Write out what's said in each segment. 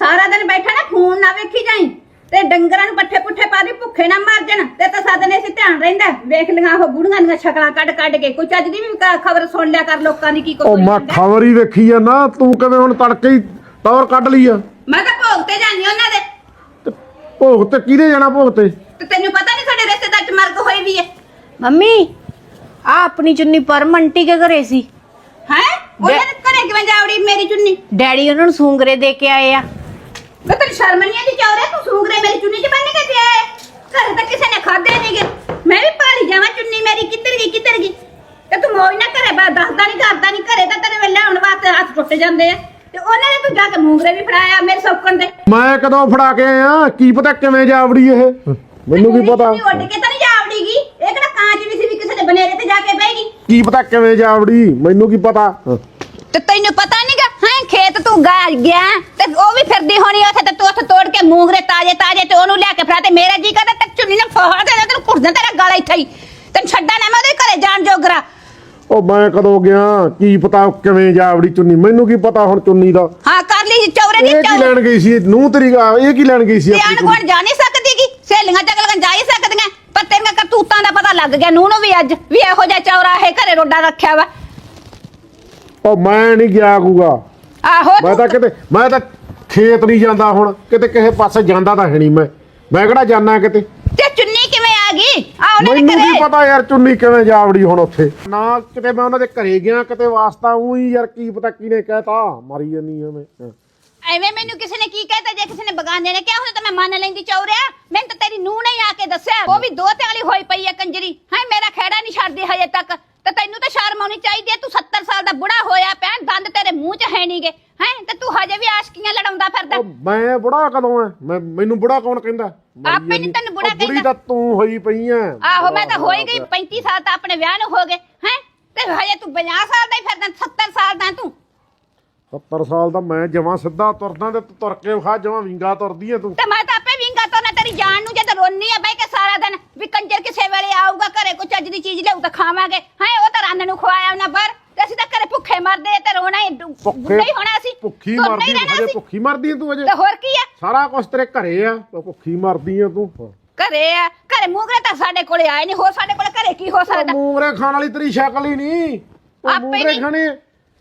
ਸਾਰਾ ਦਿਨ ਬੈਠਾ ਨਾ ਫੋਨ ਨਾ ਵੇਖੀ ਜਾਈ। ਤੇ ਡੰਗਰਾਂ ਨੂੰ ਪੱਠੇ ਪੁੱਠੇ ਪਾ ਦੇ ਭੁੱਖੇ ਨਾ ਮਰ ਜਾਣ। ਤੇ ਤਾਂ ਸਾਦਨੇ ਸੀ ਧਿਆਨ ਰਹਿੰਦਾ ਵੇਖ ਲਿਆ ਉਹ ਬੁੜੀਆਂ ਦੀਆਂ ਸ਼ਕਲਾਂ ਕੱਢ ਕੱਢ ਕੇ। ਕੋਈ ਚੱਜ ਦੀ ਵੀ ਖਬਰ ਸੁਣ ਲਿਆ ਕਰ ਲੋਕਾਂ ਦੀ ਕੀ ਉਹ ਕੋਈ ਮੈਂ ਖਬਰ ਹੀ ਵੇਖੀ ਆ ਨਾ ਤੂੰ ਕਿਵੇਂ ਹੁਣ ਤੜਕੇ ਹੀ ਟੌਰ ਕੱਢ ਲਈ ਆ? ਮੈਂ ਤਾਂ ਭੋਗ ਤੇ ਜਾਂਦੀ ਉਹਨਾਂ ਦੇ। ਭੋਗ ਤੇ ਕਿਹਦੇ ਜਾਣਾ ਭੋਗ ਤੇ? ਤੇ ਤੈਨੂੰ ਪਤਾ ਨਹੀਂ ਸਾਡੇ ਰਿਸ਼ਤੇਦਾਰ ਚ ਮਰਗ ਹੋਈ ਵੀ ਹੈ? ਮੰਮੀ ਆ ਆਪਣੀ ਚੁੰਨੀ ਪਰਮੰਟੀ ਕੇ ਘਰੇ ਸੀ। ਹੈ? ਉਹਨਾਂ ਦੇ ਘਰੇ ਕਿਵੇਂ ਜਾਵੜੀ ਮੇਰੀ ਚੁੰਨੀ? ਡੈਡੀ ਉਹਨਾਂ ਨੂੰ ਸੂੰਗਰੇ ਦੇ ਕੇ ਆਏ ਆ। ਮੈਂ ਤੈਨੂੰ ਸ਼ਰਮ ਨਹੀਂ ਆਦੀ ਚੌਰੇ? ਤੂੰ ਸੂਗਰੇ ਮੇਰੀ ਚੁੰਨੀ ਚ ਬੰਨ ਕੇ ਦੇ ਆਇਆ ਘਰੇ ਤਾਂ ਕਿਸੇ ਨੇ ਖਾਦੇ ਨਹੀਂਗੇ ਮੈਂ ਵੀ ਭਾਲੀ ਜਾਵਾਂ ਚੁੰਨੀ ਮੇਰੀ ਕਿੱਧਰ ਗਈ ਕਿੱਧਰ ਗਈ? ਤੇ ਤੂੰ ਮੋਈ ਨਾ ਘਰੇ ਬਾ ਦੱਸਦਾ ਨਹੀਂ ਕਰਦਾ ਨਹੀਂ ਘਰੇ ਤਾਂ ਤੇਰੇ ਵੇਲੇ ਆਉਣ ਵਾਸਤੇ ਹੱਥ ਟੁੱਟ ਜਾਂਦੇ ਆ। ਤੇ ਉਹਨਾਂ ਨੇ ਤੂੰ ਜਾ ਕੇ ਮੂੰਗਰੇ ਵੀ ਫੜਾਇਆ ਮੇਰੇ ਸੌਕਣ ਦੇ। ਮੈਂ ਕਦੋਂ ਫੜਾ ਕੇ ਆਇਆ? ਕੀ ਪਤਾ ਕਿਵੇਂ ਜਾਵੜੀ ਇਹ? ਮੈਨੂੰ ਕੀ ਪਤਾ? ਚੁੰਨੀ ਉੱਡ ਕੇ ਤਾਂ ਨਹੀਂ ਜਾਵੜੀਗੀ ਇਹ ਕਿਹੜਾ ਕਾਂਚ ਵੀ ਸੀ ਵੀ ਕਿਸੇ ਦੇ ਬਨੇਰੇ ਤੇ ਜਾ ਕੇ ਬਹਿਗੀ ਕੀ ਪਤਾ ਕਿਵੇਂ ਜਾਵੜੀ? ਮੈਨੂੰ ਕੀ ਪਤਾ? ਤੇ ਤੈਨੂੰ ਪਤਾ ਖੇਤ ਤੂੰ ਗਾ ਗਿਆ ਤੇ ਉਹ ਵੀ ਫਿਰਦੀ ਹੋਣੀ ਉੱਥੇ ਤੇ ਤੂੰ ਉੱਥੇ ਤੋੜ ਕੇ ਮੂੰਗਰੇ ਤਾਜੇ ਤਾਜੇ ਤੇ ਉਹਨੂੰ ਲਿਆ ਕੇ ਫੜਾ ਤੇ ਮੇਰਾ ਜੀ ਕਰਦਾ ਤੇ ਚੁੰਨੀ ਨਾਲ ਫੋੜ ਦੇ ਤੈਨੂੰ ਕੁੜਦਾ ਤੇਰਾ ਗਾਲਾ ਇੱਥੇ ਹੀ। ਤੈਨੂੰ ਛੱਡਾ ਨਾ ਮੈਂ ਉਹਦੇ ਘਰੇ ਜਾਣ ਜੋਗਰਾ। ਉਹ ਮੈਂ ਕਦੋਂ ਗਿਆ ਕੀ ਪਤਾ ਕਿਵੇਂ ਜਾਵੜੀ ਚੁੰਨੀ ਮੈਨੂੰ ਕੀ ਪਤਾ ਹੁਣ ਚੁੰਨੀ ਦਾ? ਹਾਂ ਕਰ ਲਈ ਚੌਰੇ ਦੀ ਇਹ ਕੀ ਚੌਰੇ। ਲੈਣ ਗਈ ਸੀ ਨੂੰ ਤੇਰੀ ਗਾ- ਇਹ ਕੀ ਲੈਣ ਗਈ ਸੀ ਆਪਣੀ ਧਿਆਨ ਕੁੜੀ? ਕੋਣ ਜਾ ਨਹੀਂ ਸਕਦੀਗੀ ਸਹੇਲੀਆਂ ਚੱਕਲਾਂ ਜਾ ਹੀ ਸਕਦੀਆਂ। ਪਰ ਤੇਰੀਆਂ ਕਰਤੂਤਾਂ ਦਾ ਪਤਾ ਲੱਗ ਗਿਆ ਨੂੰ ਨੂੰ ਵੀ ਅੱਜ ਵੀ ਇਹੋ ਜਿਹਾ ਚੌਰਾ ਇਹ ਘਰੇ ਰੋਡਾ ਰੱਖਿਆ ਵਾ। ਉਹ ਮੈਂ ਨਹੀਂ ਗਿਆ ਕੂਗਾ। ਆਹੋ। ਮੈਂ ਤਾਂ ਕਿਤੇ ਮੈਂ ਤਾਂ ਖੇਤ ਨਹੀਂ ਜਾਂਦਾ ਹੁਣ। ਕਿਤੇ ਕਿਸੇ ਪਾਸੇ ਜਾਂਦਾ ਤਾਂ ਹੈ ਨਹੀਂ ਮੈਂ। ਮੈਂ ਕਿਹੜਾ ਜਾਣਾ ਕਿਤੇ? ਤੇ ਚੁੰਨੀ ਕਿਵੇਂ ਆ ਗਈ? ਆ ਉਹਨਾਂ ਦੇ ਮੈਨੂੰ ਘਰੇ ਕੀ ਪਤਾ ਯਾਰ ਚੁੰਨੀ ਕਿਵੇਂ ਜਾਵੜੀ ਹੁਣ ਉੱਥੇ। ਨਾ ਕਿਤੇ ਮੈਂ ਉਹਨਾਂ ਦੇ ਘਰੇ ਗਿਆ ਕਿਤੇ ਵਾਸਤਾ ਉਹੀ ਯਾਰ ਕੀ ਪਤਾ ਕਿਹਨੇ ਕਹਿਤਾ। ਮਾਰੀ ਜਾਨੀ ਐਵੇਂ ਹਾਂ। ਐਵੇਂ ਮੈਨੂੰ ਕਿਸੇ ਨੇ ਕੀ ਕਹਿਤਾ? ਜੇ ਕਿਸੇ ਨੇ ਬਗਾਨੇ ਨੇ ਕਿਹਾ ਹੁੰਦਾ ਤਾਂ ਮੈਂ ਮੰਨ ਲੈਂਦੀ ਚੌਰਿਆ। ਮੈਨੂੰ ਤਾਂ ਤੇਰੀ ਨੂੰਹ ਨੇ ਆ ਕੇ ਦੱਸਿਆ। ਉਹ ਵੀ ਦੋ ਤੇ ਵਾਲੀ ਹੋਈ ਪਈ ਹੈ ਕੰਜਰੀ। ਹਾਂ ਮੇਰਾ ਖਹਿੜਾ ਨਹੀਂ ਛੱਡਦੀ ਹਜੇ ਤੱਕ। ਤੇ ਤੈਨੂੰ ਤਾਂ ਸ਼ਰਮ ਆਉਣੀ ਚਾਹੀਦੀ ਹੈ ਤੂੰ 70 ਸਾਲ ਦਾ ਬੁੜਾ ਹੋਇਆ ਪਿਆ ਦੰਦ ਤੇਰੇ ਮੂੰਹ 'ਚ ਹੈ ਨਹੀਂਗੇ ਹੈ? ਤੇ ਤੂੰ ਹਜੇ ਵੀ ਆਸ਼ਕੀਆਂ ਲੜਾਉਂਦਾ ਫਿਰਦਾ। ਉਹ ਮੈਂ ਬੁੜਾ ਕਦੋਂ ਐ ਮੈਂ ਮੈਨੂੰ ਬੁੜਾ ਕੌਣ ਕਹਿੰਦਾ? ਆਪੇ ਨੀ। ਤੈਨੂੰ ਬੁੜਾ ਉਹ ਬੁੜੀ ਕਹਿੰਦਾ। ਤਾਂ ਤੂੰ ਹੋਈ ਪਈ ਐ ਆਹੋ ਮੈਂ ਤਾਂ ਹੋਈ ਗਈ 35 ਸਾਲ ਤਾਂ ਆਪਣੇ ਵਿਆਹ ਨੂੰ ਹੋ ਗਏ ਹੈ? ਤੇ ਹਜੇ ਤੂੰ 50 ਸਾਲ ਦਾ ਹੀ ਫਿਰਦਾ 70 ਸਾਲ ਦਾ ਤੂੰ। 70 ਸਾਲ ਦਾ ਮੈਂ ਜਮਾਂ ਸਿੱਧਾ ਤੁਰਦਾ ਤੇ ਤੂੰ ਤੁਰ ਕੇ ਵਿਖਾ ਜਮਾਂ ਵਿੰਗਾ ਤੁਰਦੀ ਐ ਤੂੰ। ਤੇ ਮੈਂ ਤਾਂ ਆਪੇ ਤੇਰੀ ਜਾਨ ਨੂੰ ਜਦ ਰੋਨੀ ਆ ਬਈ ਕੇ ਸਾਰਾ ਦਿਨ ਵੀ ਕੰਜਰ ਕਿਸੇ ਵੇਲੇ ਆਊਗਾ ਘਰੇ ਕੋਈ ਚੱਜ ਦੀ ਚੀਜ਼ ਲਿਆਊ ਤਾਂ ਖਾਵਾਂਗੇ। ਹਾਂ ਉਹ ਤਾਂ ਰੰਨ ਨੂੰ ਖਵਾਇਆ ਉਹਨਾਂ ਪਰ ਤੇ ਅਸੀਂ ਤਾਂ ਘਰੇ ਭੁੱਖੇ ਮਰਦੇ ਤੇ ਰੋਣਾ ਹੀ ਹੀ ਹੋਣਾ ਸੀ ਭੁੱਖੀ ਤੁਰਨਾ ਮਰਦੀ ਰਹਿਣਾ ਹਜੇ। ਭੁੱਖੀ ਮਰਦੀ ਐ ਤੂੰ ਅਜੇ ਤੇ ਹੋਰ ਕੀ ਆ? ਸਾਰਾ ਕੁਝ ਤੇਰੇ ਘਰੇ ਆ ਤੂੰ ਭੁੱਖੀ ਮਰਦੀ ਐ ਤੂੰ। ਘਰੇ ਆ। ਘਰੇ ਮੂੰਗਰੇ ਤਾਂ ਸਾਡੇ ਕੋਲੇ ਆਏ ਨਹੀਂ ਹੋਰ ਸਾਡੇ ਕੋਲੇ ਘਰੇ ਕੀ ਹੋ ਸਕਦਾ? ਮੂੰਗਰੇ ਖਾਣ ਵਾਲੀ ਤੇਰੀ ਸ਼ਕਲ ਹੀ ਨਹੀਂ ਆਪੇ ਮੂੰਗਰੇ ਨੀ। ਖਾਣੇ ਆ।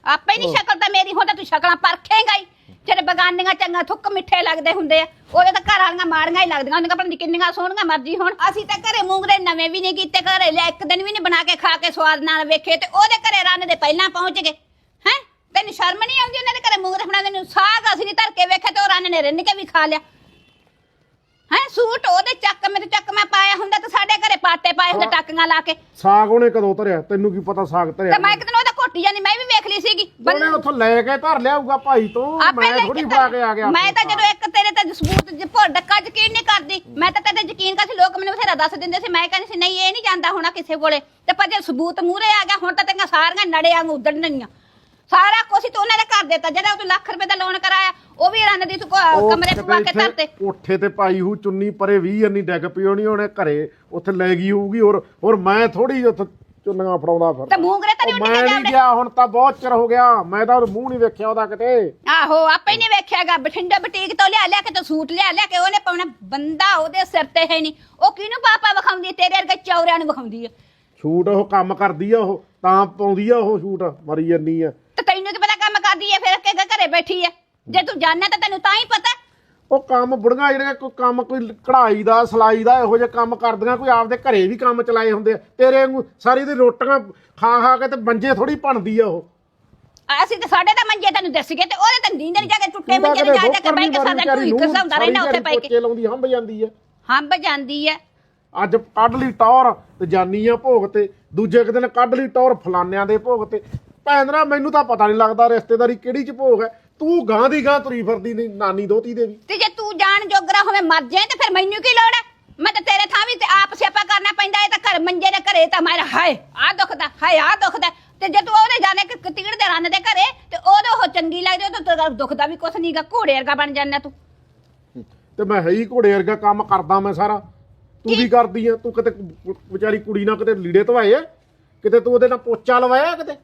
ਆਪੇ ਨਹੀਂ ਸ਼ਕਲ ਤਾਂ ਮੇਰੀ ਹੁੰਦਾ ਤੂੰ ਸ਼ਕਲਾਂ ਪਰਖੇਂਗਾ ਹੀ। ਜਿਹੜੇ ਬਗਾਨੀਆਂ ਚੰਗਾ ਥੁੱਕ ਮਿੱਠੇ ਲੱਗਦੇ ਹੁੰਦੇ ਆ ਉਹਦੇ ਤਾਂ ਘਰ ਵਾਲੀਆਂ ਮਾੜੀਆਂ ਹੀ ਲੱਗਦੀਆਂ ਉਹਦੀਆਂ ਪਤਾ ਨੀ ਕਿੰਨੀਆਂ ਸੋਹਣੀਆਂ ਮਰਜ਼ੀ ਹੁਣ। ਅਸੀਂ ਤਾਂ ਘਰੇ ਮੂੰਗਰੇ ਨਵੇਂ ਵੀ ਨਹੀਂ ਕੀਤੇ ਘਰੇ ਲਿਆ ਇੱਕ ਦਿਨ ਵੀ ਨਹੀਂ ਬਣਾ ਕੇ ਖਾ ਕੇ ਸਵਾਦ ਨਾਲ ਵੇਖੇ ਤੇ ਉਹਦੇ ਘਰੇ ਰੰਨ ਦੇ ਪਹਿਲਾਂ ਪਹੁੰਚ ਗਏ। ਹੈ? ਤੈਨੂੰ ਸ਼ਰਮ ਨਹੀਂ ਆਉਂਦੀ ਉਹਨਾਂ ਦੇ ਘਰੇ ਮੂੰਗਰੇ ਬਣਾਉਂਦੇ ਨੂੰ? ਸਾਗ ਅਸੀਂ ਨਹੀਂ ਧਰ ਕੇ ਵੇਖੇ ਤੇ ਉਹ ਰੰਨ ਨੇ ਰਿੰਨ ਕੇ ਵੀ ਖਾ ਲਿਆ। ਹੈ? ਸੂਟ ਉਹਦੇ ਚੱਕ ਮੇਰੇ ਚੱਕ ਮੈਂ ਪਾਇਆ ਹੁੰਦਾ ਤੇ ਸਾਡੇ ਘਰੇ ਪਾਟੇ ਪਾਏ ਹੁੰਦੇ ਟਾਕੀਆਂ ਲਾ ਕੇ। ਸਾਗ ਉਹਨੇ ਕਦੋਂ ਧਰਿਆ? ਤੈਨੂੰ ਕੀ ਪਤਾ ਸਾਗ ਧਰਿਆ ਤੇ ਮੈਂ ਇੱਕ ਦਿਨ ਉਹਦਾ ਘੋਟੀ ਜਾਂਦੀ ਮੈਂ ਵੀ ਵੇਖ ਲਈ ਸੀਗੀ। ਉਹਨੇ ਉੱਥੋਂ ਲੈ ਕੇ ਧਰ ਲਿਆਊਗਾ ਭਾਈ ਤੋਂ ਮੈਂ ਲੈ ਥੋੜੀ ਫੜਾ ਕੇ ਆ ਗਿਆ। ਮੈਂ ਤਾਂ ਜਦੋਂ ਇੱਕ ਤੇਰੇ ਤੇ ਸਬੂਤ ਜਿੱਪੋ ਡੱਕਾ ਯਕੀਨ ਨਹੀਂ ਕਰਦੀ। ਮੈਂ ਤਾਂ ਤੇਰੇ ਤੇ ਯਕੀਨ ਕਰ ਸੀ ਲੋਕ ਮੈਨੂੰ ਬਥੇਰਾ ਦੱਸ ਦਿੰਦੇ ਸੀ। ਮੈਂ ਕਹਿੰਦੀ ਸੀ ਨਹੀਂ ਇਹ ਨਹੀਂ ਜਾਂਦਾ ਹੋਣਾ ਕਿਸੇ ਕੋਲੇ। ਤੇ ਪਰ ਜੇ ਸਬੂਤ ਮੂਹਰੇ ਆ ਗਿਆ ਹੁਣ ਤਾਂ ਤੇਰੀਆਂ ਸਾਰੀਆਂ ਨੜੇ ਵਾਂਗੂ ਉੱਡਣੀਆਂ ਸਾਰਾ ਕੁਛ ਹੀ ਤੂੰ ਉਹਨਾਂ ਦੇ ਘਰ ਦਿੱਤਾ ਜਿਹੜਾ ਤੂੰ ਲੱਖ ਰੁਪਏ ਦਾ ਲੋਨ ਕਰਾਇਆ ਉਹ ਵੀ ਰੰਨ ਦੀ ਤੂੰ ਕੋ- ਉਹ ਕਮਰੇ ਕਿਤੇ ਪਵਾ ਕੇ ਇੱਥੇ ਧਰਤੇ। ਕੋਠੇ ਤੇ ਪਾਈ ਹੂ ਚੁੰਨੀ ਪਰੇ 20 ਅੰਨੀ ਡੈਗ ਹੋਣੀ ਉਹਨੇ ਘਰੇ। ਉੱਥੇ ਲੈ ਗਈ ਹੋਊਗੀ ਹੋਰ ਹੋਰ ਮੈਂ ਥੋੜੀ ਉੱਥੇ ਚੁੰਨੀਆਂ ਫੜਾਉਂਦਾ ਫਿਰ। ਤੇ ਮੂੰਗਰੇ ਤਾਂ ਨਹੀਂ ਉੱਡ ਮੈਂ ਨਹੀਂ ਗਿਆ ਹੁਣ ਤਾਂ ਬਹੁਤ ਚਿਰ ਹੋ ਗਿਆ। ਮੈਂ ਤਾਂ ਉਹਦਾ ਮੂੰਹ ਨਹੀਂ ਵੇਖਿਆ ਉਹਦਾ ਕਿਤੇ। ਆਹੋ ਆਪੇ ਨਹੀਂ ਵੇਖਿਆਗਾ। ਬਠਿੰਡਾ ਬਟੀਕ ਤੋਂ ਲਿਆ ਲਿਆ ਕੇ ਤੇ ਸੂਟ ਲਿਆ ਲਿਆ ਕੇ ਉਹਨੇ ਪਾਉਣਾ। ਬੰਦਾ ਉਹਦੇ ਸਿਰ ਤੇ ਹੈ ਨਹੀਂ। ਉਹ ਕਿਹਨੂੰ ਪਾਪਾ ਵਿਖਾਉਂਦੀ? ਹੈ? ਤੇਰੇ ਵਰਗੇ ਚੌਰਿਆਂ ਨੂੰ ਵਿਖਾਉਂਦੀ ਹੈ ਸ਼ੂਟ ਉਹ ਕੰਮ ਕਰਦੀ ਆ ਉਹ ਤਾਂ ਪਾਉਂਦੀ ਆ ਉਹ ਸ਼ੂਟ। ਮਰੀ ਜੰਨੀ ਆ। ਤੇ ਤੈਨੂੰ ਕੀ ਪਤਾ ਕੰਮ ਕਰਦੀ ਹੈ ਫਿਰ ਕਿ ਘਰੇ ਬੈਠੀ ਹੈ ਜੇ ਤੂੰ ਜਾਣਦਾ ਤਾਂ ਤੈਨੂੰ ਤਾਂ ਹੀ ਪਤਾ। ਉਹ ਕੰਮ ਬੁੜੀਆਂ ਜਿਹੜੀਆਂ ਕੋਈ ਕੰਮ ਕੋਈ ਕਢਾਈ ਦਾ ਸਲਾਈ ਦਾ ਇਹੋ ਜਿਹੇ ਕੰਮ ਕਰਦੀਆਂ ਕੋਈ ਆਪਦੇ ਘਰੇ ਵੀ ਕੰਮ ਚਲਾਏ ਹੁੰਦੇ ਆ। ਤੇਰੇ ਵਾਂਗੂ ਸਾਰੀ ਦੀ ਰੋਟੀਆਂ ਖਾ ਖਾ ਕੇ ਤੇ ਮੰਜੇ ਥੋੜੀ ਬਣਦੀ ਆ ਉਹ। ਅਸੀਂ ਤੇ ਸਾਡੇ ਤਾਂ ਮੰਜੇ ਤੈਨੂੰ ਦੱਸ ਗਏ ਤੇ ਉਹਦੇ ਤਾਂ ਨੀਂਦ ਨਹੀਂ ਜਾ ਕੇ ਟੁੱਟੇ ਮੰਜੇ ਤੇ ਜਾ ਜਾ ਕੇ ਨੀ ਕੇ ਸਾਡਾ ਘਸਾਉਂਦਾ ਰਹਿੰਦਾ ਸਾਰੀ ਉੱਥੇ ਪੈ ਕੇ। ਪੋਚੇ ਲਾਉਂਦੀ ਹੰਬ ਜਾਂਦੀ ਆ। ਹੰਬ ਜਾਂਦੀ ਹੈ ਅੱਜ ਕੱਢ ਲਈ ਟੌਰ ਤੇ ਜਾਨੀ ਆ ਭੋਗ ਤੇ ਦੂਜੇ ਕੁ ਦਿਨ ਕੱਢ ਲਈ ਟੌਰ ਫਲਾਨਿਆਂ ਦੇ ਭੋਗ ਤੇ। ਭੈਣਰਾ ਮੈਨੂੰ ਤਾਂ ਪਤਾ ਨਹੀਂ ਲੱਗਦਾ ਰਿਸ਼ਤੇਦਾਰੀ ਕਿਹੜੀ ਚ ਭੋਗ ਹੈ। ਤੂੰ ਗਾਂ ਦੀ ਗਾਂ ਤੁਰੀ ਫਿਰਦੀ ਨੀ ਨਾਨੀ ਦੋਤੀ ਦੇ ਵੀ। ਤੇ ਜੇ ਤੂੰ ਜਾਣ ਜੋਗਰਾ ਹੋਵੇਂ ਮਰ ਜਾਏ ਤੇ ਫਿਰ ਮੈਨੂੰ ਕੀ ਲੋੜ ਹੈ? ਮੈਂ ਤਾਂ ਤੇਰੇ ਥਾਂ ਵੀ ਤੇ ਆਪ ਸਿਆਪਾ ਕਰਨਾ ਪੈਂਦਾ ਇਹ ਤਾਂ ਘਰ ਮੰਜੇ ਦੇ ਘਰੇ ਤਾਂ ਮਾਰਾ ਹਾਏ ਆ ਦੁਖਦਾ ਹਾਏ ਆ ਦੁਖਦਾ ਤੇ ਜੇ ਤੂੰ ਉਹਦੇ ਜਾਣੇ ਕਿ ਕਤੀੜ ਦੇ ਰੰਨ ਦੇ ਘਰੇ ਤੇ ਉਹਦੇ ਉਹ ਚੰਗੀ ਲੱਗਦੀ ਉਹ ਤਾਂ ਤੇਰਾ ਦੁਖਦਾ ਵੀ ਕੁਛ ਨਹੀਂਗਾ ਘੋੜੇ ਵਰਗਾ ਬਣ ਜਾਂਦਾ ਤੂੰ। ਤੇ ਮੈਂ ਹੈ ਹੀ ਘੋੜੇ ਵਰਗਾ ਕੰਮ ਕਰਦਾ ਮੈਂ ਸਾਰਾ। ਤੂੰ ਵੀ ਕਰਦੀ ਆ ਤੂੰ ਕਿਤੇ ਵਿਚਾਰੀ ਕੁੜੀ ਨਾਲ ਕਿਤੇ ਲੀੜੇ ਧਵਾਏ ਆ? ਕਿਤੇ ਤੂੰ ਉਹਦੇ ਨਾਲ ਪੋਚਾ ਲਵਾਇਆ ਕਿਤੇ?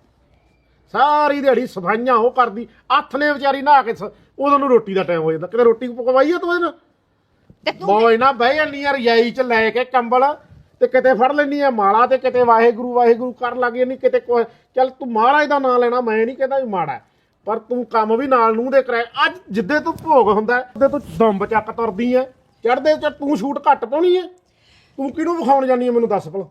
ਸਾਰੀ ਦਿਹਾੜੀ ਸਫਾਈਆਂ ਉਹ ਕਰਦੀ ਹੱਥ ਨੇ ਵਿਚਾਰੀ ਨਹਾ ਕੇ ਸ- ਉਦੋਂ ਨੂੰ ਰੋਟੀ ਦਾ ਟਾਈਮ ਹੋ ਜਾਂਦਾ ਕਿਤੇ ਰੋਟੀ ਪਕਵਾਈ ਆ ਤੂੰ ਇਹਦੇ ਨਾਲ ਤੇ ਤੂੰ ਬੋਏ ਨਾ ਬਹਿ ਜਾਂਦੀ ਆ ਰਜਾਈ ਚ ਲੈ ਕੇ ਕੰਬਲ ਤੇ ਕਿਤੇ ਫੜ ਲੈਣੀ ਆ ਮਾਲਾ ਤੇ ਕਿਤੇ ਵਾਹਿਗੁਰੂ ਵਾਹਿਗੁਰੂ ਕਰ ਲੱਗੀ ਨਹੀਂ ਕਿਤੇ ਕੋਈ ਚੱਲ ਤੂੰ ਮਹਾਰਾਜ ਦਾ ਨਾਮ ਲੈਣਾ ਮੈਂ ਨਹੀਂ ਕਹਿੰਦਾ ਵੀ ਮਾੜਾ ਹੈ। ਪਰ ਤੂੰ ਕੰਮ ਵੀ ਨਾਲ ਨੂੰ ਦੇ ਕਰਾਏ ਅੱਜ ਜਿੱਦੇ ਤੂੰ ਭੋਗ ਹੁੰਦਾ ਉਹਦੇ ਤੂੰ ਦੰਬ ਚੱਕ ਤੁਰਦੀ ਐ ਚੜਦੇ ਚ ਤੂੰ ਸ਼ੂਟ ਘੱਟ ਪਾਉਣੀ ਐ ਤੂੰ ਕਿਹਨੂੰ ਵਿਖਾਉਣ ਜਾਨੀ ਐ ਮੈਨੂੰ ਦੱਸ ਭਲਾ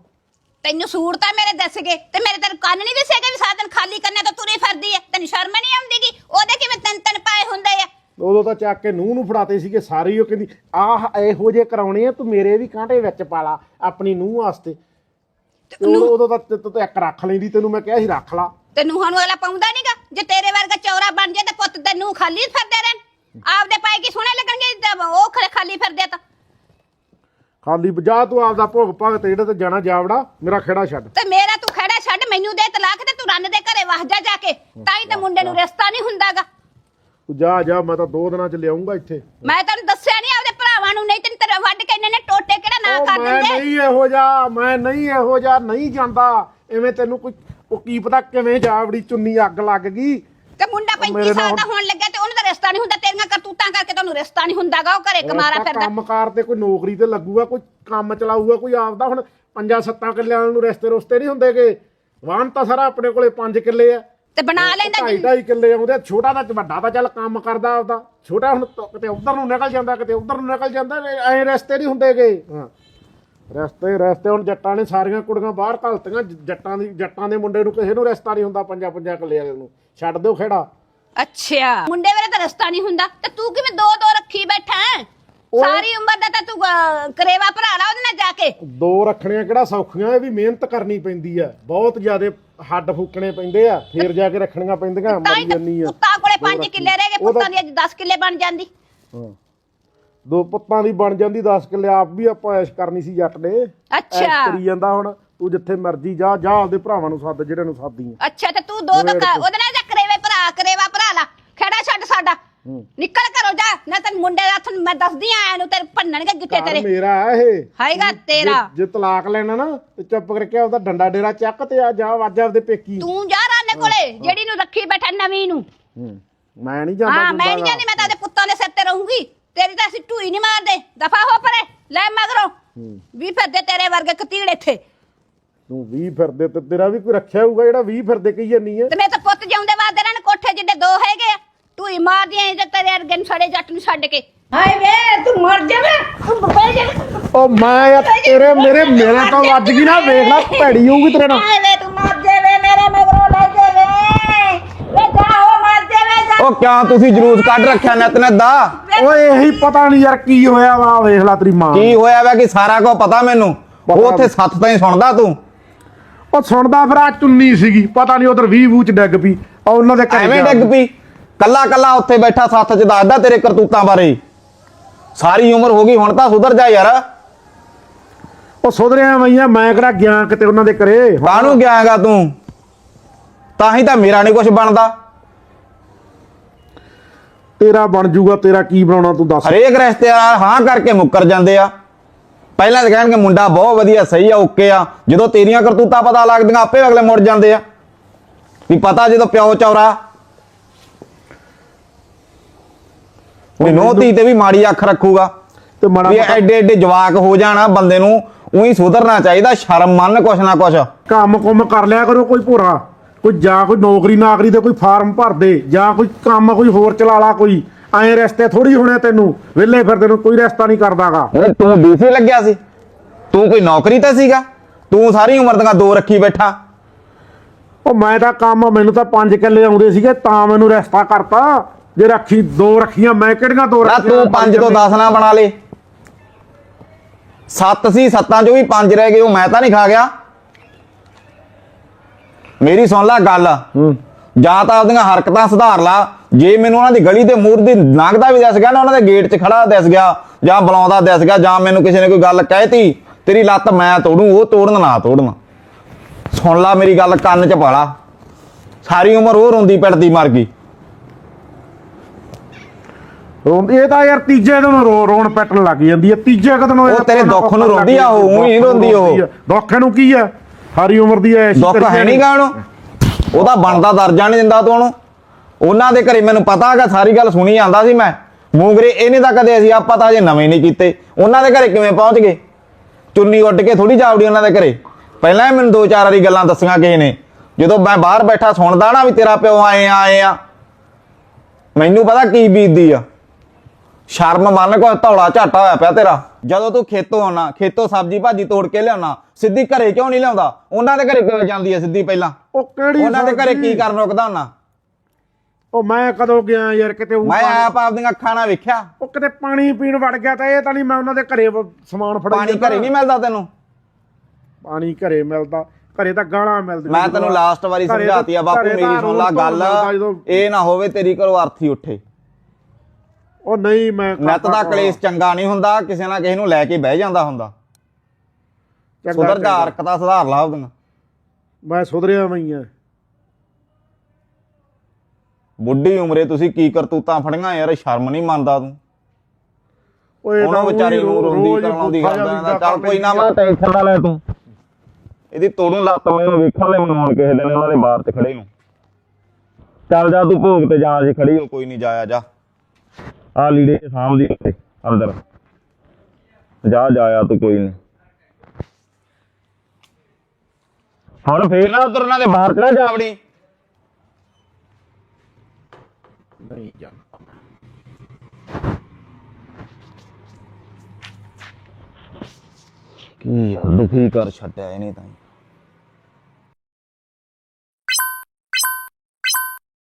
ਤੈਨੂੰ ਸੂਟ ਤਾਂ ਮੇਰੇ ਦੱਸ ਗਏ ਤੇ ਮੇਰੇ ਤੈਨੂੰ ਕੰਨ ਨਹੀਂ ਦੱਸੇਗਾ ਵੀ ਸਾਰਾ ਦਿਨ ਖਾਲੀ ਕਰਨਾ ਤਾਂ ਤੁਰੀ ਫਿਰਦੀ ਐ। ਤੈਨੂੰ ਸ਼ਰਮ ਨਹੀਂ ਆਉਂਦੀਗੀ ਉਹਦੇ ਕਿਵੇਂ ਤਨ ਤਨ ਪਾਏ ਹੁੰਦੇ ਆ ਉਦੋਂ ਤਾਂ ਚੱਕ ਕੇ ਨੂੰਹ ਨੂੰ ਫੜਾਤੇ ਸੀਗੇ ਸਾਰੇ ਹੀ ਉਹ ਕਹਿੰਦੀ ਆਹ ਇਹੋ ਜੇ ਕਰਾਉਣੇ ਆ ਤੂੰ ਮੇਰੇ ਵੀ ਕਾਂਟੇ ਵਿੱਚ ਪਾ ਲਾ ਆਪਣੀ ਨੂੰਹ ਵਾਸਤੇ। ਤੇ ਉਦੋਂ ਉਦੋਂ ਤਾਂ ਤੇ- ਤੇ ਇੱਕ ਰੱਖ ਲੈਂਦੀ ਤੈਨੂੰ ਮੈਂ ਕਿਹਾ ਸੀ ਰੱਖ ਲਾ। ਤੈਨੂੰ ਹੁਣ ਅਗਲਾ ਪਾਉਂਦਾ ਨਹੀਂਗਾ ਜੇ ਤੇਰੇ ਵਰਗਾ ਚੌਰਾ ਬਣ ਜਾਏ ਤਾਂ ਪੁੱਤ ਤੈਨੂੰ ਖਾਲੀ ਫਿਰਦੇ ਰਹਿਣ। ਆਪਦੇ ਪਾਏ ਕੀ ਸੋਹਣੇ ਲੱਗਣਗੇ? ਤੇ ਉਹ ਖਰੇ ਖਾਲੀ ਫਿਰਦੇ ਤਾਂ। ਖਾਲੀ ਬਜਾ ਤੂੰ ਆਪਦਾ ਭੋਗ ਭਗਤ ਜਿਹੜੇ ਤੇ ਜਾਣਾ ਜਾਵੜਾ ਮੇਰਾ ਖੇੜਾ ਛੱਡ। ਤੇ ਮੇਰਾ ਤੂੰ ਖੜਾ ਛੱਡ ਮੈਨੂੰ ਦੇ ਤਲਾਕ ਤੇ ਤੂੰ ਰੰਨ ਦੇ ਘਰੇ ਵਸ ਜਾ ਜਾ ਕੇ। ਤਾਂ ਹੀ ਤਾਂ ਮੁੰਡੇ ਨੂੰ ਰਿਸ਼ਤਾ ਨਹੀਂ ਹੁੰਦਾਗਾ। ਤੂੰ ਜਾ ਜਾ ਮੈਂ ਤਾਂ ਦੋ ਦਿਨਾਂ ਚ ਲਿਆਉਂਗਾ ਇੱਥੇ। ਮੈਂ ਤੈਨੂੰ ਦੱਸਿਆ ਨਹੀਂ ਆਪਦੇ ਭਰਾਵਾਂ ਨੂੰ ਨਹੀਂ ਤੈਨੂੰ ਤੇਰੇ ਵੱਢ ਕੇ ਇਹਨਾਂ ਨੇ ਟੋਟੇ ਕਿਹੜਾ ਨਾ ਉਹ ਕਰ ਮੈਂ ਦਿੰਦੇ? ਨਹੀਂ ਇਹੋ ਜਾ ਮੈਂ ਨਹੀਂ ਇਹੋ ਜਾ ਨਹੀਂ ਜਾਂਦਾ। ਐਵੇਂ ਤੈਨੂੰ ਕੋਈ ਉਹ ਕੀ ਪਤਾ ਕਿਵੇਂ ਜਾਵੜੀ ਚੁੰਨੀ ਅੱਗ ਲੱਗ ਗਈ। ਤੇ ਮੁੰਡਾ ਮੇਰੇ 35 ਸਾਲ ਦਾ ਹੋਣ ਤਾਂ ਰਿਸ਼ਤਾ ਨਹੀਂ ਹੁੰਦਾ ਤੇਰੀਆਂ ਕਰਤੂਤਾਂ ਕਰਕੇ ਤੁਹਾਨੂੰ ਰਿਸ਼ਤਾ ਨਹੀਂ ਹੁੰਦਾਗਾ ਉਹ ਘਰੇ ਕਮਾਰਾ ਰਿਸ਼ਤਾ ਫਿਰਦਾ। ਕੰਮਕਾਰ ਤੇ ਕੋਈ ਨੌਕਰੀ ਤੇ ਲੱਗੂਗਾ ਕੋਈ ਕੰਮ ਚਲਾਊਗਾ ਕੋਈ ਆਪਦਾ ਹੁਣ ਪੰਜਾਂ ਸੱਤਾਂ ਕਿੱਲਿਆਂ ਨੂੰ ਰਿਸ਼ਤੇ ਰੁਸ਼ਤੇ ਨਹੀਂ ਹੁੰਦੇਗੇ ਵਾਹਨ ਤਾਂ ਸਾਰਾ ਆਪਣੇ ਕੋਲੇ 5 ਕਿੱਲੇ ਆ। ਤੇ ਬਣਾ ਲੈਂਦਾ ਢਾਈ ਢਾਈ ਕਿੱਲੇ ਆਉਂਦੇ ਛੋਟਾ ਤਾਂ ਵੱਡਾ ਤਾਂ ਚੱਲ ਕੰਮ ਕਰਦਾ ਆਪਦਾ। ਛੋਟਾ ਹੁਣ ਤਾਂ ਕਿਤੇ ਉਧਰ ਨੂੰ ਨਿਕਲ ਜਾਂਦਾ ਕਿਤੇ ਉਧਰ ਨੂੰ ਨਿਕਲ ਜਾਂਦਾ ਐ ਰਸਤੇ ਨਹੀਂ ਹੁੰਦੇਗੇ ਹਾਂ। ਰਸਤੇ ਰਸਤੇ ਹੁਣ ਜੱਟਾਂ ਨੇ ਸਾਰੀਆਂ ਕੁੜੀਆਂ ਬਾਹਰ ਘਲਤੀਆਂ ਜ- ਜੱਟਾਂ ਦੀ ਜੱਟਾਂ ਦੇ ਮੁੰਡੇ ਨੂੰ ਕਿਸੇ ਨੂੰ ਰਸਤਾ ਨਹੀਂ ਹੁੰਦਾ ਪੰਜਾਂ ਪੰਜਾਂ ਕਿੱਲੇ ਵਾਲੇ ਨੂੰ। ਛੱਡ ਦਿਓ ਖੇੜਾ। ਅੱਛਾ ਮੁੰਡੇ ਵੇਲੇ ਤਾਂ ਰਿਸ਼ਤਾ ਨਹੀਂ ਹੁੰਦਾ ਤੇ ਤੂੰ ਕਿਵੇਂ ਦੋ ਦੋ ਰੱਖੀ ਬੈਠਾ ਹੈਂ? ਸਾਰੀ ਉਮਰ ਦਾ ਤਾਂ ਤੂੰ ਅਹ, ਕਰੇਵਾ ਭਰਾ ਲਾ ਉਹਦੇ ਨਾਲ ਜਾ ਕੇ। ਦੋ ਰੱਖਣੀਆਂ ਕਿਹੜਾ ਸੌਖੀਆਂ ਇਹ ਵੀ ਮਿਹਨਤ ਕਰਨੀ ਪੈਂਦੀ ਆ। ਬਹੁਤ ਜ਼ਿਆਦੇ ਹੱਡ ਫੂਕਣੇ ਪੈਂਦੇ ਆ ਫੇਰ ਜਾ ਕੇ ਰੱਖਣੀਆਂ ਪੈਂਦੀਆਂ ਤਾਂ ਹੀ ਮਰੀ ਤਾਂ ਜੰਨੀ ਆ। ਪੁੱਤਾਂ ਕੋਲੇ ਦੋ 5 ਰੱਖੀ। ਕਿੱਲੇ ਰਹਿ ਗਏ ਉਹਦਾ- ਪੁੱਤਾਂ ਦੀ ਅੱਜ 10 ਕਿੱਲੇ ਬਣ ਜਾਂਦੀ। ਹਾਂ। ਦੋ ਪੁੱਤਾਂ ਦੀ ਬਣ ਜਾਂਦੀ 10 ਕਿੱਲੇ ਆਪ ਵੀ ਆਪਾਂ ਐਸ਼ ਕਰਨੀ ਸੀ ਜੱਟ ਨੇ ਐਸ਼ ਅੱਛਾ ਕਰੀ ਜਾਂਦਾ ਹੁਣ ਤੂੰ ਜਿੱਥੇ ਮਰਜ਼ੀ ਜਾ ਜਾ ਆਪਦੇ ਭਰਾਵਾਂ ਨੂੰ ਸੱਦ ਜਿਹੜੇ ਨੂੰ ਸਾਦੀ ਆ। ਅੱਛਾ ਤੇ ਤੂੰ ਦੋ ਦੋ ਉਹਦੇ ਨਾਲ ਜਾ ਭਰਾ ਕਰੇਵਾ ਭਰਾ ਲਾ ਖੇੜਾ ਛੱਡ ਸਾਡਾ। ਹੂੰ। ਨਿਕਲ ਘਰੋਂ ਜਾ ਨਾ ਤੈਨੂੰ ਮੁੰਡੇ ਦਾ ਹੱਥ ਮੈਂ ਦੱਸਦੀ ਆਇਆ ਨੂੰ ਤੇਰੇ ਭੰਨਣਗੇ ਗਿੱਟੇ ਘਰ ਤੇਰੇ। ਮੇਰਾ ਆ ਇਹ। ਹਾਏਗਾ ਤੇਰਾ ਜੇ- ਜੇ ਤਲਾਕ ਲੈਣਾ ਨਾ ਤੇ ਚੁੱਪ ਕਰਕੇ ਆਪਦਾ ਡੰਡਾ ਡੇਰਾ ਚੱਕ ਤੇ ਆ ਜਾ ਵੱਜ ਆਪਦੇ ਪੇਕੀ। ਤੂੰ ਜਾ ਰਾਨੇ ਕੋਲੇ ਜਿਹੜੀ ਨੂੰ ਰੱਖੀ ਬੈਠਾ ਨਵੀਂ ਨੂੰ। ਹੂੰ। ਮੈਂ ਨਹੀਂ ਜਾਂਦਾ ਹਾਂ ਮੈਂ ਨਹੀਂ ਜੁੰਦਾ ਜਾਣੀ ਮੈਂ ਤਾਂ ਉਹਦੇ ਪੁੱਤਾਂ ਦੇ ਸਿਰ ਤੇ ਰਹੂੰਗੀ। ਤੇਰੀ ਤਾਂ ਅਸੀਂ ਢੂਈ ਨਹੀਂ ਮਾਰਦੇ। ਦਫਾ ਹੋ ਪਰੇ ਲੈ ਮਗਰੋਂ। ਹੂੰ। ਵੀ ਫਿਰਦੇ ਤੇਰੇ ਵਰਗੇ ਕਤੀੜ ਇੱਥੇ। ਤੂੰ 20 ਫਿਰਦੇ ਤੇ ਤੇਰਾ ਵੀ ਕੋਈ ਰੱਖਿਆ ਹੋਊਗਾ ਜਿਹੜਾ 20 ਫਿਰਦੇ ਕਹੀ ਜਾਨੀ ਆ? ਤੇ ਮੈਂ ਤਾਂ ਪੁੱਤ ਜਿਉਂਦੇ ਵਾਦੇ ਰਹਿਣ ਕੋਠੇ ਜਿੱਡੇ ਦੋ ਹੈਗੇ ਆ। ਢੂਈ ਮਾਰਦੀਆਂ ਤੇ ਤੇਰੇ ਵਰਗੇ ਨੂੰ ਸਾਡੇ ਜੱਟ ਨੂੰ ਛੱਡ ਕੇ। ਹਾਏ ਵੇ ਤੂੰ ਮਰ ਜਾਵੇਂ ਤੂੰ ਬਹਿ ਜਾ ਉਹ ਮੈਂ ਯਾਰ ਤੇਰੇ ਮੇਰੇ ਮੇਰੇ ਤੋਂ ਵੱਜ ਗਈ ਨਾ ਵੇਖ ਲੈ ਭੈੜੀ ਹੋਊਗੀ ਤੇਰੇ ਨਾਲ। ਹਾਏ ਵੇ ਤੂੰ ਮਰ ਜਾਵੇਂ ਮੇਰੇ ਮਗਰੋਂ ਲੈ ਜਾਵੇਂ ਵੇ। ਜਾਓ ਮਰ ਜਾਵੇਂ ਜਾ। ਉਹ ਕਿਆ ਤੁਸੀਂ ਜਲੂਸ ਕੱਢ ਰੱਖਿਆ ਨਿਤ ਨਿਤ ਦਾ? ਓਏ ਇਹੀ ਪਤਾ ਨਹੀਂ ਯਾਰ ਕੀ ਹੋਇਆ ਵਾ ਵੇਖ ਲੈ ਤੇਰੀ ਮਾਂ ਕੀ ਹੋਇਆ ਵਾ ਕਿ ਸਾਰਾ ਕੁਝ ਪਤਾ ਮੈਨੂੰ? ਉਹ ਉੱਥੇ ਸੱਤ ਤਾਈਂ ਸੁਣਦਾ ਤੂੰ? ਉਹ ਸੁਣਦਾ ਫਿਰ ਆ ਚੁੰਨੀ ਸੀਗੀ ਪਤਾ ਨਹੀਂ ਉਧਰ 20 ਵੂਚ ਡਿੱਗ ਪਈ ਆ ਉਹਨਾਂ ਦੇ ਘਰੇ ਐਵੇਂ ਜਾ- ਡਿੱਗ ਪਈ। ਕੱਲਾ ਕੱਲਾ ਉੱਥੇ ਬੈਠਾ ਸੱਥ 'ਚ ਦੱਸਦਾ ਤੇਰੇ ਕਰਤੂਤਾਂ ਬਾਰੇ। ਸਾਰੀ ਉਮਰ ਹੋ ਗਈ ਹੁਣ ਤਾਂ ਸੁਧਰ ਜਾ ਯਾਰ। ਉਹ ਸੁਧਰਿਆ ਮਈਆ ਮੈਂ ਕਿਹੜਾ ਗਿਆ ਕਿਤੇ ਉਹਨਾਂ ਦੇ ਘਰੇ? ਕਾਹਨੂੰ ਗਿਆਗਾ ਤੂੰ? ਤਾਂ ਹੀ ਤਾਂ ਮੇਰਾ ਨਹੀਂ ਕੁਝ ਬਣਦਾ। ਤੇਰਾ ਬਣ ਜੂਗਾ ਤੇਰਾ ਕੀ ਬਣਾਉਣਾ ਤੂੰ ਦੱਸ। ਹਰੇਕ ਰਿਸ਼ਤੇਦਾਰ ਹਾਂ ਕਰਕੇ ਮੁੱਕਰ ਜਾਂਦੇ ਆ। ਪਹਿਲਾਂ ਤਾਂ ਕਹਿਣਗੇ ਮੁੰਡਾ ਬਹੁਤ ਵਧੀਆ ਸਹੀ ਆ ਓਕੇ ਆ। ਜਦੋਂ ਤੇਰੀਆਂ ਕਰਤੂਤਾਂ ਪਤਾ ਲੱਗਦੀਆਂ ਆਪੇ ਅਗਲੇ ਮੁੜ ਜਾਂਦੇ ਆ। ਵੀ ਪਤਾ ਜਦੋਂ ਪਿਓ ਚੌਰਾ। ਨੋਹ ਧੀ ਤੇ ਵੀ ਮਾੜੀ ਅੱਖ ਰੱਖੂਗਾ। ਤੇ ਮਾੜਾ ਵੀ ਐਡੇ ਐਡੇ ਜਵਾਕ ਹੋ ਜਾਣਾ ਬੰਦੇ ਨੂੰ ਉਹੀ ਸੁਧਰਨਾ ਚਾਹੀਦਾ ਸ਼ਰਮ ਮੰਨ ਕੁਛ ਨਾ ਕੁਛ। ਕੰਮ ਕੁੰਮ ਕਰ ਲਿਆ ਕਰੋ ਕੋਈ ਭੋਰਾ। ਕੋਈ ਜਾਂ ਕੋਈ ਨੌਕਰੀ ਨਾਕਰੀ ਦੇ ਕੋਈ ਫਾਰਮ ਭਰ ਦੇ ਜਾਂ ਕੋਈ ਕੰਮ ਕੋਈ ਹੋਰ ਚਲਾ ਲਾ ਕੋਈ। ਐਂ ਰਸਤੇ ਥੋੜੀ ਹੋਣੇ ਤੈਨੂੰ ਵਿਹਲੇ ਫਿਰਦੇ ਨੂੰ ਕੋਈ ਰਸਤਾ ਨਹੀਂ ਕਰਦਾਗਾ। ਹੁਣ ਤੂੰ ਡੀਸੀ ਲੱਗਿਆ ਸੀ। ਤੂੰ ਕੋਈ ਨੌਕਰੀ ਤੇ ਸੀਗਾ? ਤੂੰ ਸਾਰੀ ਉਮਰ ਦੀਆਂ ਦੋ ਰੱਖੀ ਬੈਠਾ। ਉਹ ਮੈਂ ਤਾਂ ਕੰਮ ਮੈਨੂੰ ਤਾਂ 5 ਕਿੱਲੇ ਆਉਂਦੇ ਸੀਗੇ ਤਾਂ ਮੈਨੂੰ ਰਸਤਾ ਕਰਤਾ। ਜੇ ਰੱਖੀ ਦੋ ਰੱਖੀਆਂ ਮੈਂ ਕਿਹੜੀਆਂ ਦੋ ਨਾ ਰੱਖੀਆਂ? ਤੂੰ 5 ਤੋਂ 10 ਨਾ ਬਣਾ ਲੇ। ਸੱਤ ਸੀ ਸੱਤਾਂ ਚੋਂ ਵੀ ਪੰਜ ਰਹਿ ਗਏ ਉਹ ਮੈਂ ਤਾਂ ਨਹੀਂ ਖਾ ਗਿਆ। ਮੇਰੀ ਸੁਣ ਲੈ ਗੱਲ। ਹੂੰ। ਜਾਂ ਤਾਂ ਆਪਦੀਆਂ ਹਰਕਤਾਂ ਸੁਧਾਰ ਲਾ। ਜੇ ਮੈਨੂੰ ਉਹਨਾਂ ਦੀ ਗਲੀ ਦੇ ਮੂਰ ਦੀ ਲੰਘਦਾ ਵੀ ਦਿਸ ਗਿਆ ਨਾ ਉਹਨਾਂ ਦੇ ਗੇਟ 'ਚ ਖੜਾ ਦਿਸ ਗਿਆ ਜਾਂ ਬੁਲਾਉਂਦਾ ਦਿਸ ਗਿਆ ਜਾਂ ਮੈਨੂੰ ਕਿਸੇ ਨੇ ਕੋਈ ਗੱਲ ਕਹਿਤੀ ਤੇਰੀ ਲੱਤ ਮੈਂ ਤੋੜੂ ਉਹ ਤੋੜਨ ਨਾ ਤੋੜਨ। ਸੁਣ ਲਾ ਮੇਰੀ ਗੱਲ ਕੰਨ 'ਚ ਪਾਲਾ ਸਾਰੀ ਉਮਰ ਉਹ ਰੋਂਦੀ ਪਿੱਟਦੀ ਮਰ ਗਈ। ਰੋਂਦੀ ਇਹ ਤਾਂ ਯਾਰ ਤੀਜੇ ਦਿਨ ਰੋ ਰੋਣ ਪੈਟਣ ਲੱਗ ਜਾਂਦੀ ਹੈ। ਤੀਜੇ ਕੁ ਦਿਨ ਉਹ ਤੇਰੇ ਦੁੱਖ ਨੂੰ ਰੋਂਦੀ ਆ, ਉਹ ਊਂ ਹੀ ਰੋਂਦੀ ਉਹ। ਦੁੱਖ ਨੂੰ ਕੀ ਆ? ਸਾਰੀ ਉਮਰ ਦੀ ਐਸ਼ ਦੁੱਖ ਹੈ ਨਹੀਂ ਗਾ ਉਹਨੂੰ ਉਹਦਾ ਬਣਦਾ ਦਰਜਾ ਨਹੀਂ ਦਿੰਦਾ ਤੂੰ ਉਹਨੂੰ। ਉਹਨਾਂ ਦੇ ਘਰੇ ਮੈਨੂੰ ਪਤਾ ਹੈਗਾ ਸਾਰੀ ਗੱਲ ਸੁਣੀ ਜਾਂਦਾ ਸੀ ਮੈਂ। ਮੂੰਗਰੇ ਇਹਨੇ ਤਾਂ ਕਦੇ ਅਸੀਂ ਆਪਾਂ ਤਾਂ ਹਜੇ ਨਵੇਂ ਨਹੀਂ ਕੀਤੇ। ਉਹਨਾਂ ਦੇ ਘਰੇ ਕਿਵੇਂ ਪਹੁੰਚ ਗਏ? ਚੁੰਨੀ ਉੱਡ ਕੇ ਥੋੜੀ ਜਾਵੜੀ ਉਹਨਾਂ ਦੇ ਘਰੇ। ਪਹਿਲਾਂ ਹੀ ਮੈਨੂੰ ਦੋ ਚਾਰ ਵਾਰੀ ਗੱਲਾਂ ਦੱਸੀਆਂ ਕਿਸੇ ਨੇ। ਜਦੋਂ ਮੈਂ ਬਾਹਰ ਬੈਠਾ ਸੁਣਦਾ ਨਾ ਵੀ ਤੇਰਾ ਪਿਓ ਆਏ ਆ ਆਏ ਆ। ਮੈਨੂੰ ਪਤਾ ਕੀ ਬੀਤਦੀ ਆ। ਸ਼ਰਮ ਮੰਨ ਕੋ ਧੌਲਾ ਝਾਟਾ ਹੋਇਆ ਪਿਆ ਤੇਰਾ। ਜਦੋਂ ਤੂੰ ਖੇਤੋਂ ਆਉਣਾ ਖੇਤੋਂ ਸਬਜ਼ੀ ਭਾਜੀ ਤੋੜ ਕੇ ਲਿਆਉਣਾ ਸਿੱਧੀ ਘਰੇ ਕਿਉਂ ਨਹੀਂ ਲਿਆਉਂਦਾ? ਉਹਨਾਂ ਦੇ ਘਰੇ ਕਿਉਂ ਜਾਂਦੀ ਆ ਸਿੱਧੀ ਪਹਿਲਾਂ? ਉਹ ਕਿਹੜੀ ਉਹਨਾਂ ਦੇ ਘਰੇ? ਕੀ ਕਰਨ ਰੁਕਦਾ ਹੁੰਨਾ ਉਹ ਮੈਂ ਕਦੋਂ ਗਿਆ ਯਾਰ ਕਿਤੇ ਉਹ ਮੈਂ ਆਪ ਆਪਦੀਆਂ ਅੱਖਾਂ ਨਾਲ ਵੇਖਿਆ। ਉਹ ਕਿਤੇ ਪਾਣੀ ਪੀਣ ਵੜ ਗਿਆ ਤਾਂ ਇਹ ਤਾਂ ਨਹੀਂ ਮੈਂ ਉਹਨਾਂ ਦੇ ਘਰੇ ਵ- ਸਮਾਨ ਫੜਾਈ ਪਾਣੀ। ਘਰੇ ਨਹੀਂ ਮਿਲਦਾ ਤੈਨੂੰ? ਪਾਣੀ ਘਰੇ ਮਿਲਦਾ। ਘਰੇ ਤਾਂ ਗਾਲਾਂ ਮਿਲਦੀਆਂ ਮੈਂ ਤੈਨੂੰ ਲਾਸਟ ਵਾਰੀ ਘਰੇ ਤਾਂ- ਸਮਝਾਤੀ ਆ ਬਾਪੂ ਘਰੇ ਤਾਂ ਮੇਰੀ ਸੁਣ ਲਾ ਰੋਜ਼ ਗੱਲ। ਮਿਲਦਾ ਜਦੋਂ- ਇਹ ਨਾ ਹੋਵੇ ਤੇਰੀ ਘਰੋਂ ਅਰਥੀ ਉੱਠੇ। ਉਹ ਨਹੀਂ ਮੈਂ ਨਿੱਤ ਦਾ ਕਰਦਾ ਕਲੇਸ਼ ਚੰਗਾ ਨਹੀਂ ਹੁੰਦਾ ਕਿਸੇ ਨਾ ਕਿਸੇ ਨੂੰ ਲੈ ਕੇ ਬਹਿ ਜਾਂਦਾ ਹੁੰਦਾ। ਚੰਗਾ, ਸੁਧਰ ਜਾ। ਹਰਕਤਾਂ ਸੁਧਾਰ ਲਾ ਉਹਦੀਆਂ ਮੈਂ ਸੁਧਰਿਆ ਆ। ਬੁੱਢੀ ਉਮਰੇ ਤੁਸੀਂ ਕੀ ਕਰਤੂਤਾਂ ਫੜੀਆਂ ਯਾਰ ਸ਼ਰਮ ਨਹੀਂ ਮੰਨਦਾ ਤੂੰ। ਓਏ ਉਹਨੂੰ ਵਿਚਾਰੀ ਨੂੰ ਰੋਂਦੀ ਕਰਾਉਂਦੀ ਕਰਦਾ ਚੱਲ ਕੋਈ ਨਾ ਮੈਂ ਟੈਨਸ਼ਨ ਨਾ ਲੈ ਤੂੰ? ਇਹਦੀ ਤੋੜੂ ਲੱਤ ਮੈਨੂੰ ਵੇਖਣ ਲੈ ਮੈਨੂੰ ਹੁਣ ਕਿਸੇ ਦਿਨ ਉਹਨਾਂ ਦੇ ਬਾਹਰ ਤੇ ਖੜੇ ਨੂੰ ਚੱਲ ਜਾ ਤੂੰ ਭੋਗ ਤੇ ਜਾ ਜੇ ਖੜੀ ਹੋ ਕੋਈ ਨਹੀਂ ਜਾਇਆ ਜਾ। ਆ ਲੀੜੇ ਸਾਹਮਣੇ ਉੱਤੇ ਅੰਦਰ। ਜਾ ਜਾਇਆ ਤੂੰ ਕੋਈ ਨਹੀਂ। ਹੁਣ ਫੇਰ ਨਾ ਉਧਰ ਉਹਨਾਂ ਦੇ ਬਾਹਰ ਚੜਾ ਜਾਵੜੀ ਨਹੀਂ ਜਾਣਾ ਕੀ ਦੁਖੀ ਕਰ ਛੱਡਿਆ ਇਹਨੇ ਤਾਂ